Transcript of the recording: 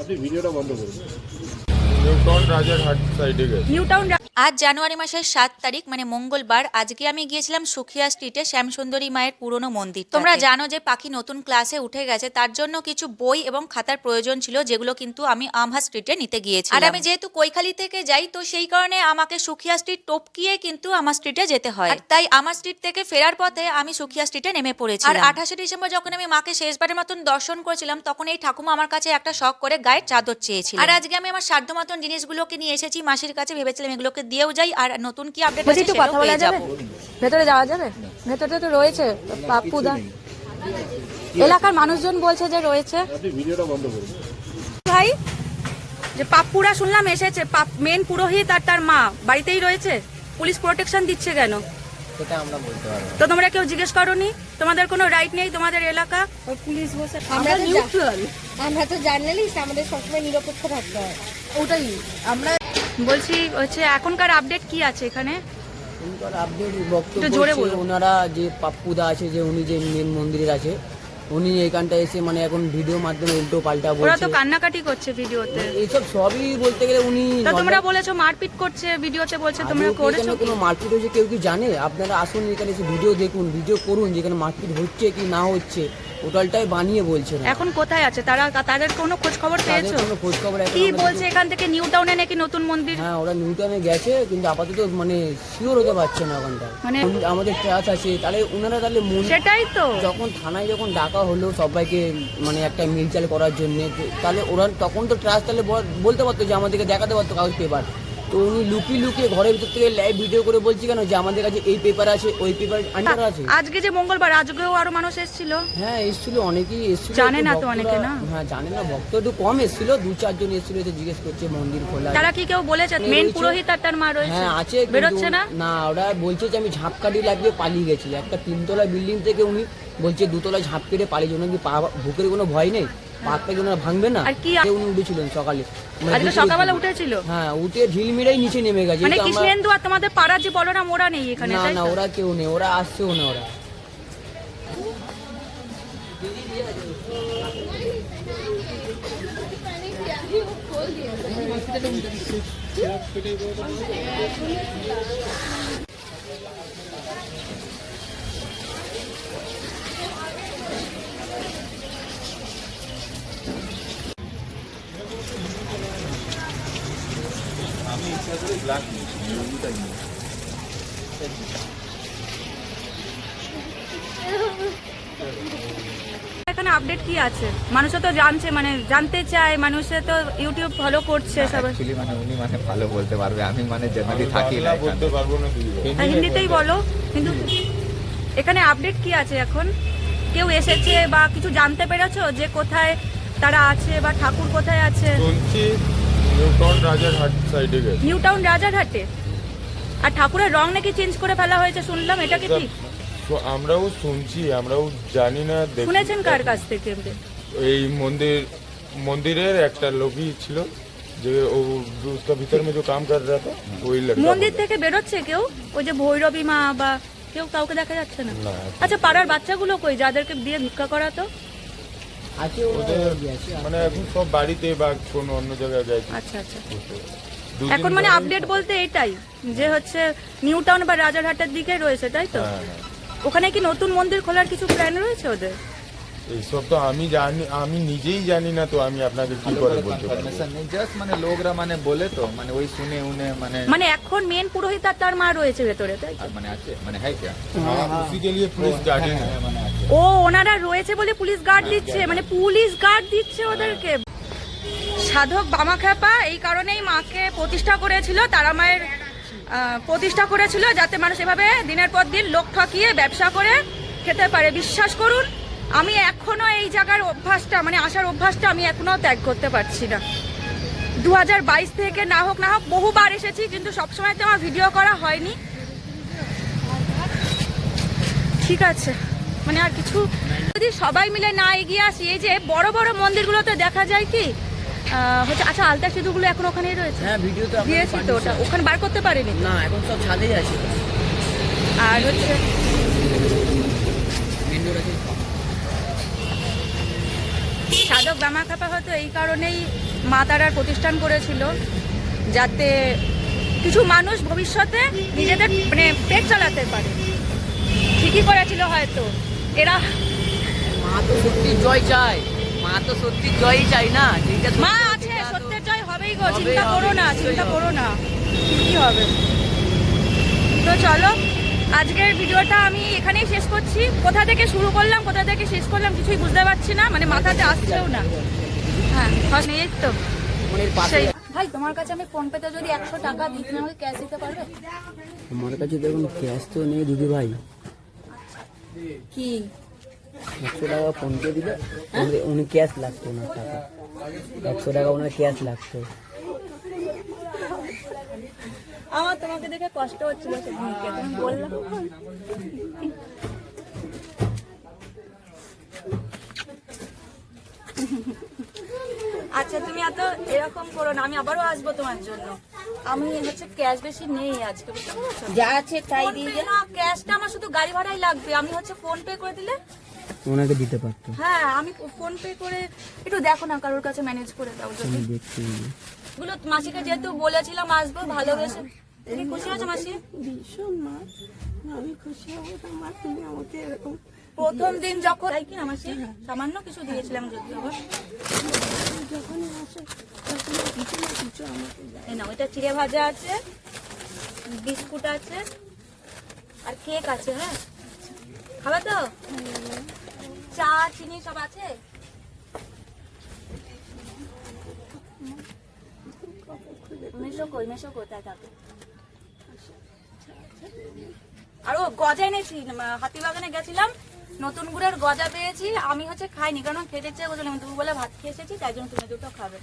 আপনি ভিডিওটা বন্ধ করুন। নিউটন রাজারহাট সাইডে গেছে। নিউ আজ জানুয়ারি মাসের সাত তারিখ মানে মঙ্গলবার। আজকে আমি গিয়েছিলাম সুখিয়া স্ট্রিটে শ্যামসুন্দরী মায়ের পুরনো মন্দির। তোমরা জানো যে পাখি নতুন ক্লাসে উঠে গেছে তার জন্য কিছু বই এবং খাতার প্রয়োজন ছিল যেগুলো কিন্তু আমি আমহা স্ট্রিটে নিতে গিয়েছি আর আমি যেহেতু কৈখালি থেকে যাই তো সেই কারণে আমাকে সুখিয়া স্ট্রিট টপকিয়ে কিন্তু আমার স্ট্রিটে যেতে হয়। আর তাই আমার স্ট্রিট থেকে ফেরার পথে আমি সুখিয়া স্ট্রিটে নেমে পড়েছি আর আঠাশে ডিসেম্বর যখন আমি মাকে শেষবারের মতন দর্শন করেছিলাম তখন এই ঠাকুমা আমার কাছে একটা শখ করে গায়ের চাদর চেয়েছিল আর আজকে আমি আমার সাধ্য মতন জিনিসগুলোকে নিয়ে এসেছি মাসির কাছে ভেবেছিলাম এগুলোকে দিয়েও যাই আর নতুন কি আপডেট আছে একটু সেটাও কথা বলা পেয়ে যাবে। ভেতরে যাওয়া যাবে? ভেতরে তো রয়েছে পাপ্পুদা এলাকার মানুষজন বলছে যে রয়েছে। ভিডিওটা বন্ধ করুন। ভাই যে পাপ্পুরা শুনলাম এসেছে পাপ মেন পুরোহিত আর তার মা বাড়িতেই রয়েছে? পুলিশ প্রোটেকশন দিচ্ছে কেন? সেটা আমরা বলতে পারব তো তোমরা কেউ জিজ্ঞেস করনি? তোমাদের কোনো রাইট নেই তোমাদের এলাকা? পুলিশ বসে আমরা নিউট্রাল আমরা তো জার্নালিস্ট আমাদের সবসময় নিরপেক্ষ থাকতে হয়। ওটাই। আমরা বলছি হচ্ছে এখনকার আপডেট কি আছে এখানে? উনকার আপডেট বক্তব্য জোরে হচ্ছে ওনারা যে পাপ্পুদা আছে যে উনি যে মেন মন্দিরের আছে উনি এখানটা এসে মানে এখন ভিডিও মাধ্যমে উল্টো পাল্টা ওরা তো কান্নাকাটি করছে ভিডিওতে এইসব সবই বলতে গেলে উনি তা তোমরা বলেছ মারপিট করছে ভিডিওতে বলছে তোমরা করেছ কোনো মারপিট হয়েছে কেউ কি জানে? আপনারা আসুন এখানে এসে ভিডিও দেখুন ভিডিও করুন যেখানে মারপিট হচ্ছে কি না হচ্ছে। ওটালটাই বানিয়ে বলছে না এখন কোথায় আছে? তারা তাদের কোনো খোঁজ খবর পেয়েছ? কোনো খোঁজ খবর কি বলছে এখান থেকে? নিউ টাউনে নাকি নতুন মন্দির? হ্যাঁ ওরা নিউটনে গেছে কিন্তু আপাতত মানে শিওর হতে পারছে না ওখানটা মানে- আমাদের ট্রাস আছে তাহলে ওনারা তাহলে মন- সেটাই তো। যখন থানায় যখন ডাকা হলো সবাইকে মানে একটা মিলচাল করার জন্য তাহলে ওরা তখন তো ট্রাস্ট তাহলে বলতে পারতো যে আমাদেরকে দেখাতে পারতো কাগজ পেপার তো উনি লুকিয়ে লুকিয়ে ঘরের ভিতর থেকে লাইভ ভিডিও করে বলছি কেন যে আমাদের কাছে এই পেপার আছে ওই পেপার আন্ডার আছে? আজকে যে মঙ্গলবার আজকেও আরও মানুষ এসেছিল? হ্যাঁ এসেছিল অনেকেই এসেছিল। জানে না তো অনেকে না। হ্যাঁ জানে না ভক্ত একটু কম এসেছিল দু চারজন এসেছিল যে জিজ্ঞেস করছে মন্দির খোলা তারা কি কেউ বলেছে। মেন পুরোহিত আর তার মা রয়েছে? হ্যাঁ আছে বেরোচ্ছে না? না ওরা বলছে যে আমি ঝাঁপকাঠি লাগিয়ে পালিয়ে গেছি। একটা তিনতলা বিল্ডিং থেকে উনি বলছে দুতলা ঝাঁপ কেটে পালিয়ে জন্য কি পা বুকের কোনো ভয় নেই? পা থেকে ওনারা ভাঙবে না? আর কি উনি উঠেছিলেন সকালে। মানে আজকে সকালবেলা উঠেছিল। হ্যাঁ উঠে ঢিল মেরেই নিচে নেমে গেছে। মানে কৃষ্ণেন্দু আর তোমাদের পাড়ার যে বলরাম ওরা নেই এখানে না না ওরা কেউ নেই ওরা আসছেও না ওরা। এখানে আপডেট কি আছে? মানুষও তো জানছে মানে জানতে চায় মানুষে তো ইউটিউব ফলো করছে সবাই। অ্যাকচুয়ালি মানে উনি মানে ভালো বলতে পারবে। আমি মানে জেনারেলি থাকি না বলতে পারব না হিন্দিতেই বলো। কিন্তু এখানে আপডেট কি আছে এখন? কেউ এসেছে বা কিছু জানতে পেরেছ যে কোথায় তারা আছে বা ঠাকুর কোথায় আছে? নিউটাউন রাজারহাট সাইডে গেছে। নিউটাউন রাজারহাটে আর ঠাকুরের রং নাকি চেঞ্জ করে ফেলা হয়েছে শুনলাম এটা কি ঠিক? আমরাও শুনছি আমরাও জানি না শুনেছেন কার কাছ থেকে এই মন্দির মন্দিরের একটা লোকই ছিল যে ও उसका भीतर में जो काम कर रहा था মন্দির থেকে বেরোচ্ছে কেউ? ওই যে ভৈরবী মা বা কেউ কাউকে দেখা যাচ্ছে না? আচ্ছা পাড়ার বাচ্চাগুলো কই? যাদেরকে দিয়ে ভিক্ষা করাতো আচ্ছা। মানে এখন সব বাড়িতে বা অন্য জায়গায় যায় আচ্ছা আচ্ছা। এখন মানে আপডেট বলতে এটাই যে হচ্ছে নিউ টাউন বা রাজারহাটের দিকে রয়েছে তাই তো? হ্যাঁ, হ্যাঁ। ওখানে কি নতুন মন্দির খোলার কিছু প্ল্যান রয়েছে ওদের? এইসব তো আমি জানি আমি নিজেই জানি না তো আমি আপনাদের কি করে বলতে জাস্ট মানে লোকরা মানে বলে তো মানে ওই শুনে উনে মানে মানে এখন মেন পুরোহিত আর তার মা রয়েছে ভেতরে তাই মানে আছে মানে হ্যাঁ হ্যাঁ।, হ্যাঁ মানে ও ওনারা রয়েছে বলে পুলিশ গার্ড দিচ্ছে মানে পুলিশ গার্ড দিচ্ছে ওদেরকে। সাধক বামাখ্যাপা এই কারণেই মাকে প্রতিষ্ঠা করেছিল তারা মায়ের প্রতিষ্ঠা করেছিল যাতে মানুষ এভাবে দিনের পর দিন লোক ঠকিয়ে ব্যবসা করে খেতে পারে। বিশ্বাস করুন আমি এখনও এই জায়গার অভ্যাসটা মানে আসার অভ্যাসটা আমি এখনও ত্যাগ করতে পারছি না। দু হাজার বাইশ থেকে না হোক না হোক বহুবার এসেছি কিন্তু সবসময় তো আমার ভিডিও করা হয়নি। ঠিক আছে। মানে আর কিছু যদি সবাই মিলে না এগিয়ে আসি এই যে বড় বড় মন্দিরগুলোতে দেখা যায় কি হচ্ছে আচ্ছা আলতা সিঁদুরগুলো এখন ওখানেই রয়েছে? হ্যাঁ ভিডিও তো দিয়েছি তো ওটা। ওখানে বার করতে পারিনি? না এখন সব ছাদেই আছে। আর হচ্ছে সাধক বামাখাপা হয়তো এই কারণেই মা তারার প্রতিষ্ঠান করেছিল যাতে কিছু মানুষ ভবিষ্যতে নিজেদের মানে পেট চালাতে পারে। ঠিকই করেছিল হয়তো। এরা মা তো সত্যি জয় চায়। মা তো সত্যি জয়ই চাই না যেটা মা আছে সত্যের জয় হবেই গো চিন্তা করো না চিন্তা করো না ঠিকই হবে? তো চলো আজকের ভিডিওটা আমি এখানেই শেষ করছি। কোথা থেকে শুরু করলাম কোথা থেকে শেষ করলাম কিছুই বুঝতে পারছি না মানে মাথাতে আসছেও না। হ্যাঁ এই তো। পাশে। সেই ভাই তোমার কাছে আমি ফোন পেতে যদি একশো টাকা দিই তুমি আমাকে ক্যাশ দিতে পারবে? আমার কাছে দেখুন ক্যাশ তো নেই দিদি ভাই কি? একশো টাকা ফোন পে দিলে? উনি- ক্যাশ লাগতো না টাকা। একশো টাকা ওনার ক্যাশ লাগতো। আমার তোমাকে দেখে কষ্ট হচ্ছিল বললাম। আচ্ছা তুমি এত এরকম করো না আমি আবারও আসব তোমার জন্য। আমি হচ্ছে ক্যাশ বেশি নেই আজকে বুঝতে পারছ? যা আছে তাই দিয়ে দে। না ক্যাশটা আমার শুধু গাড়ি ভাড়াই লাগবে। আমি হচ্ছে ফোন পে করে দিলে? ওনাকে দিতে পারতো। হ্যাঁ আমি ফোন পে করে একটু দেখো না কারোর কাছে ম্যানেজ করে দাও যদি। দেখছি। গুলো মাসিকে যেহেতু বলেছিলাম আসব ভালোবেসে। তুমি খুশি আছো মাসি? ভীষণ মা। আমি খুশি হব তো মা তুমি আমাকে এরকম প্রথম দিন যখন তাই কি না মাসি? সামান্য কিছু দিয়েছিলাম যদি আবার যখনই আসে না এটা চিড়ে ভাজা আছে, বিস্কুট আছে, আর কেক আছে হ্যাঁ? খাবে তো? চা, চিনি সব আছে? মেশো কই কোথায় থাকে। আর ও গজা এনেছি হাতিবাগানে গেছিলাম, নতুন গুড়ের গজা পেয়েছি, আমি হচ্ছে খাইনি, কারণ খেতে ইচ্ছে করছিলাম দুপুরবেলা ভাত খেয়ে এসেছি, তাই জন্য তুমি দুটো খাবে।